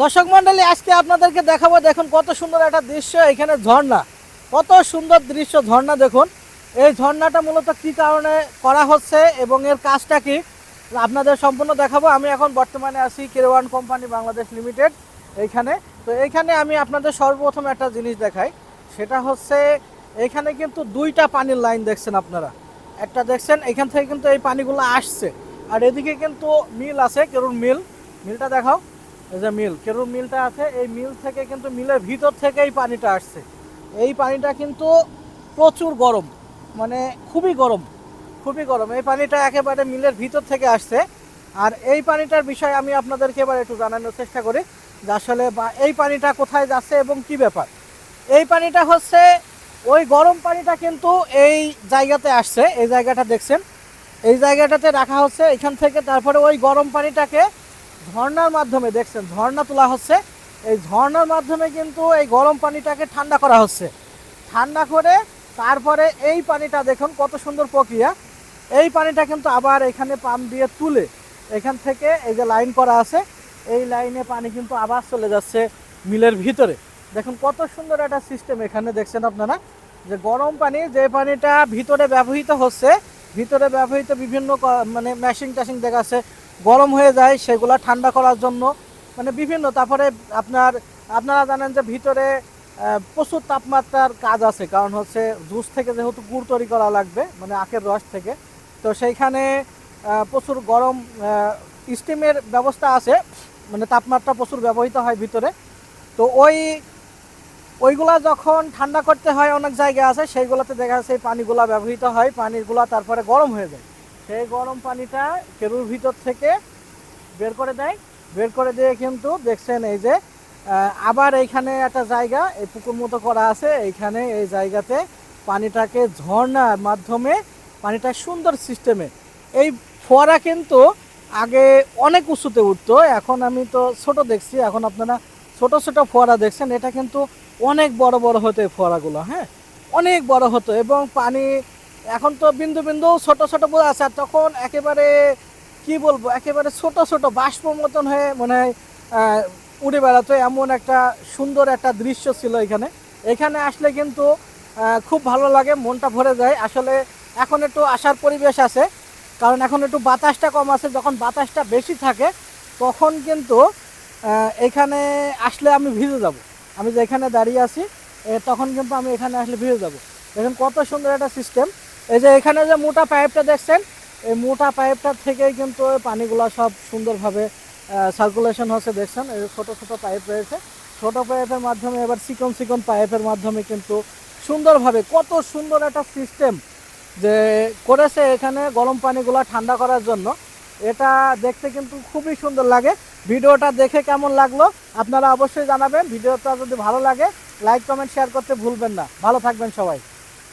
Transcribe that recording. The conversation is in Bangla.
দর্শক মন্ডলী, আজকে আপনাদেরকে দেখাবো, দেখুন কত সুন্দর একটা দৃশ্য, এখানে ঝর্ণা। কত সুন্দর দৃশ্য ঝর্ণা, দেখুন। এই ঝর্ণাটা মূলত কি কারণে করা হচ্ছে এবং এর কাজটা কি? আপনাদের সম্পূর্ণ দেখাবো। আমি এখন বর্তমানে আছি কেরওয়ান কোম্পানি বাংলাদেশ লিমিটেড, এইখানে। তো এইখানে আমি আপনাদের সর্বপ্রথম একটা জিনিস দেখাই। সেটা হচ্ছে, এখানে কিন্তু দুইটা পানির লাইন দেখছেন আপনারা। একটা দেখছেন, এখান থেকে কিন্তু এই পানিগুলো আসছে। আর এদিকে কিন্তু মিল আছে কেরুর মিল। মিলটা দেখাও। এই যে মিল, কেরুর মিলটা আছে, এই মিল থেকে কিন্তু মিলের ভিতর থেকে এই পানিটা আসছে। এই পানিটা কিন্তু প্রচুর গরম মানে খুবই গরম খুবই গরম। এই পানিটা একেবারে মিলের ভিতর থেকে আসছে। আর এই পানিটার বিষয়ে আমি আপনাদেরকে এবার একটু জানানোর চেষ্টা করি যে আসলে এই পানিটা কোথায় যাচ্ছে এবং কি ব্যাপার। এই পানিটা হচ্ছে, ওই গরম পানিটা কিন্তু এই জায়গাতে আসছে, এই জায়গাটা দেখছেন। এই জায়গাটাতে রাখা হচ্ছে, এখান থেকে তারপরে ওই গরম পানিটাকে ঝর্ণার মাধ্যমে, দেখছেন, ঝর্ণা তোলা হচ্ছে। এই ঝর্ণার মাধ্যমে কিন্তু এই গরম পানিটাকে ঠান্ডা করা হচ্ছে। ঠান্ডা করে তারপরে এই পানিটা দেখুন কত সুন্দর প্রক্রিয়া। এই পানিটা কিন্তু আবার এখানে পাম্প দিয়ে তুলে এখান থেকে এই যে লাইন করা আছে, এই লাইনে পানি কিন্তু আবার চলে যাচ্ছে মিলের ভিতরে। দেখুন কত সুন্দর একটা সিস্টেম এখানে, দেখছেন আপনারা? যে গরম পানি, যে পানিটা ভিতরে ব্যবহৃত হচ্ছে, ভিতরে ব্যবহৃত বিভিন্ন মানে মেশিন ট্যাশিং দেখাচ্ছে গরম হয়ে যায় সেগুলো ঠান্ডা করার জন্য। মানে বিভিন্ন, তারপরে আপনার, আপনারা জানেন যে ভিতরে প্রচুর তাপমাত্রার কাজ আছে। কারণ হচ্ছে জুস থেকে যেহেতু গুড় তৈরি করা লাগবে মানে আখের রস থেকে। তো সেইখানে প্রচুর গরম স্টিমের ব্যবস্থা আছে। মানে তাপমাত্রা প্রচুর ব্যবহৃত হয় ভিতরে। তো ওই, ওইগুলা যখন ঠান্ডা করতে হয় অনেক জায়গা আছে, সেইগুলোতে দেখা যাচ্ছে এই পানিগুলা ব্যবহৃত হয়। পানিগুলা তারপরে গরম হয়ে যায়। সেই গরম পানিটা কেরুর ভিতর থেকে বের করে দেয়। বের করে দিয়ে কিন্তু দেখছেন এই যে আবার এইখানে একটা জায়গা, এই পুকুর মতো করা আছে। এইখানে এই জায়গাতে পানিটাকে ঝর্নার মাধ্যমে, পানিটা সুন্দর সিস্টেমে এই ফোয়ারা কিন্তু আগে অনেক উঁচুতে উঠতো, এখন আমি তো ছোট দেখছি, এখন আপনারা ছোট ছোট ফোয়ারা দেখছেন, এটা কিন্তু অনেক বড় বড় হতো এই ফোয়ারাগুলো হ্যাঁ? অনেক বড় হতো এবং পানি এখন তো বিন্দু বিন্দু ছোট ছোট বোঝা আছে, আর তখন একেবারে, কি বলব, একেবারে ছোট ছোট বাষ্প মতন হয়ে মনে হয় উড়ে বেড়াতো, এমন একটা সুন্দর একটা দৃশ্য ছিল এখানে। এখানে আসলে কিন্তু খুব ভালো লাগে, মনটা ভরে যায়। আসলে এখন একটু আসার পরিবেশ আছে, কারণ এখন একটু বাতাসটা কম আছে। যখন বাতাসটা বেশি থাকে, তখন কিন্তু এখানে আসলে আমি ভিজে যাব। আমি যেখানে দাঁড়িয়ে আছি তখন কিন্তু আমি এখানে আসলে ভিজে যাব। দেখুন কত সুন্দর একটা সিস্টেম এই যে এখানে যে মোটা পাইপটা দেখছেন, এই মোটা পাইপটার থেকেই কিন্তু পানিগুলো সব সুন্দরভাবে সার্কুলেশন হচ্ছে দেখছেন, এই ছোট ছোট পাইপ রয়েছে। ছোট পাইপের মাধ্যমে, এবার চিকন চিকন পাইপের মাধ্যমে কিন্তু সুন্দরভাবে কত সুন্দর একটা সিস্টেম যে করেছে এখানে গরম পানিগুলো ঠান্ডা করার জন্য। এটা দেখতে কিন্তু খুবই সুন্দর লাগে। ভিডিওটা দেখে কেমন লাগল আপনারা অবশ্যই জানাবেন। ভিডিওটা যদি ভালো লাগে লাইক কমেন্ট শেয়ার করতে ভুলবেন না। ভালো থাকবেন সবাই।